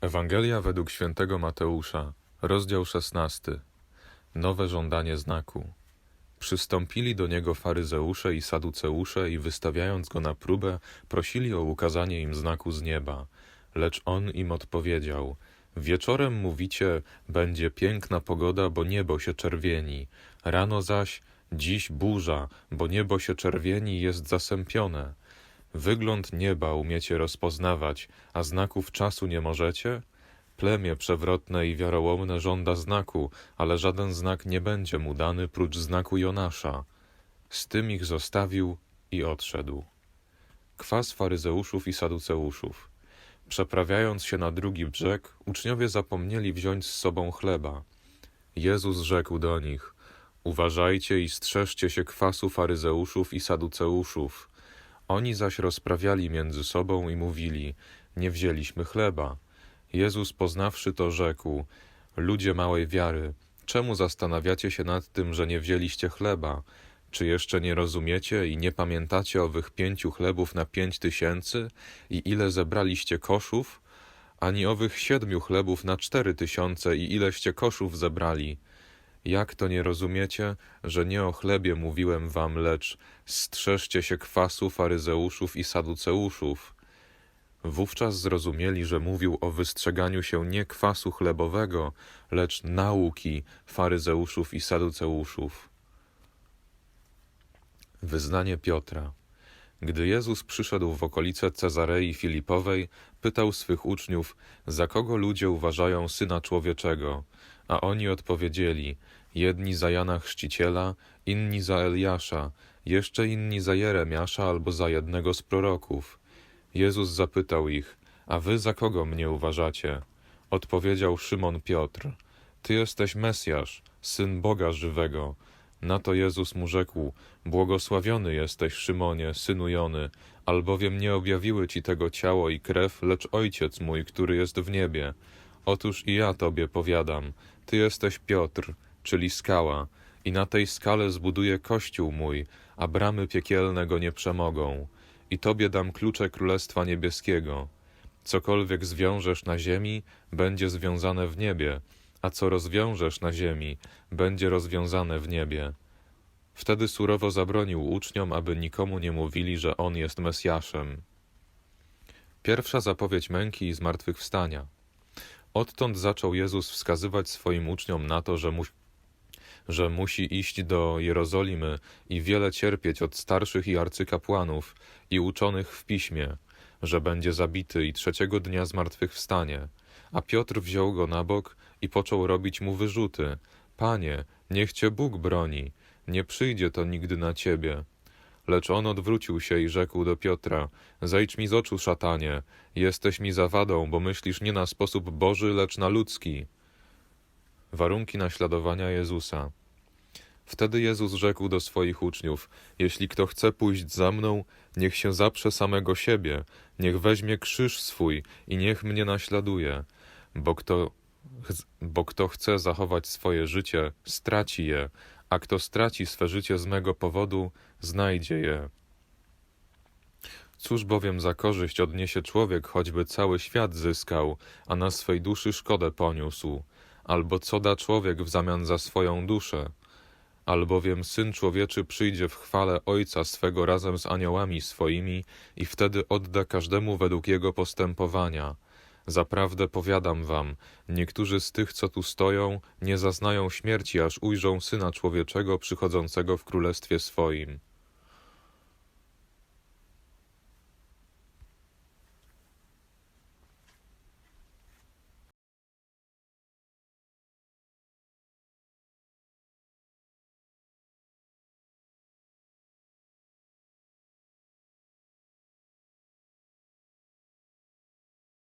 Ewangelia według świętego Mateusza, rozdział 16. Nowe żądanie znaku. Przystąpili do niego faryzeusze i saduceusze i wystawiając go na próbę, prosili o ukazanie im znaku z nieba. Lecz on im odpowiedział: Wieczorem mówicie, będzie piękna pogoda, bo niebo się czerwieni. Rano zaś, dziś burza, bo niebo się czerwieni jest zasępione. Wygląd nieba umiecie rozpoznawać, a znaków czasu nie możecie? Plemię przewrotne i wiarołomne żąda znaku, ale żaden znak nie będzie mu dany prócz znaku Jonasza. Z tym ich zostawił i odszedł. Kwas faryzeuszów i saduceuszów. Przeprawiając się na drugi brzeg, uczniowie zapomnieli wziąć z sobą chleba. Jezus rzekł do nich: Uważajcie i strzeżcie się kwasu faryzeuszów i saduceuszów. Oni zaś rozprawiali między sobą i mówili: Nie wzięliśmy chleba. Jezus poznawszy to, rzekł: Ludzie małej wiary, czemu zastanawiacie się nad tym, że nie wzięliście chleba? Czy jeszcze nie rozumiecie i nie pamiętacie owych pięciu chlebów na pięć tysięcy i ile zebraliście koszów? Ani owych siedmiu chlebów na cztery tysiące i ileście koszów zebrali? Jak to nie rozumiecie, że nie o chlebie mówiłem wam, lecz strzeżcie się kwasu faryzeuszów i saduceuszów? Wówczas zrozumieli, że mówił o wystrzeganiu się nie kwasu chlebowego, lecz nauki faryzeuszów i saduceuszów. Wyznanie Piotra. Gdy Jezus przyszedł w okolice Cezarei Filipowej, pytał swych uczniów, za kogo ludzie uważają Syna Człowieczego, a oni odpowiedzieli, jedni za Jana Chrzciciela, inni za Eliasza, jeszcze inni za Jeremiasza albo za jednego z proroków. Jezus zapytał ich, a wy za kogo mnie uważacie? Odpowiedział Szymon Piotr, ty jesteś Mesjasz, Syn Boga żywego. Na to Jezus mu rzekł, błogosławiony jesteś, Szymonie, synu Jony, albowiem nie objawiły ci tego ciało i krew, lecz Ojciec mój, który jest w niebie. Otóż i ja tobie powiadam, ty jesteś Piotr, czyli skała, i na tej skale zbuduję kościół mój, a bramy piekielne go nie przemogą. I tobie dam klucze Królestwa Niebieskiego. Cokolwiek zwiążesz na ziemi, będzie związane w niebie, a co rozwiążesz na ziemi, będzie rozwiązane w niebie. Wtedy surowo zabronił uczniom, aby nikomu nie mówili, że on jest Mesjaszem. Pierwsza zapowiedź męki i zmartwychwstania. Odtąd zaczął Jezus wskazywać swoim uczniom na to, że, mu, że musi iść do Jerozolimy i wiele cierpieć od starszych i arcykapłanów i uczonych w piśmie, że będzie zabity i trzeciego dnia zmartwychwstanie. A Piotr wziął go na bok i począł robić mu wyrzuty. Panie, niech cię Bóg broni, nie przyjdzie to nigdy na ciebie. Lecz on odwrócił się i rzekł do Piotra: Zejdź mi z oczu, szatanie, jesteś mi zawadą, bo myślisz nie na sposób Boży, lecz na ludzki. Warunki naśladowania Jezusa. Wtedy Jezus rzekł do swoich uczniów: Jeśli kto chce pójść za mną, niech się zaprze samego siebie, niech weźmie krzyż swój i niech mnie naśladuje. Bo kto, bo kto chce zachować swoje życie, straci je, a kto straci swe życie z mego powodu, znajdzie je. Cóż bowiem za korzyść odniesie człowiek, choćby cały świat zyskał, a na swej duszy szkodę poniósł? Albo co da człowiek w zamian za swoją duszę? Albowiem Syn Człowieczy przyjdzie w chwale Ojca swego razem z aniołami swoimi i wtedy odda każdemu według jego postępowania. Zaprawdę powiadam wam, niektórzy z tych, co tu stoją, nie zaznają śmierci, aż ujrzą Syna Człowieczego przychodzącego w Królestwie swoim.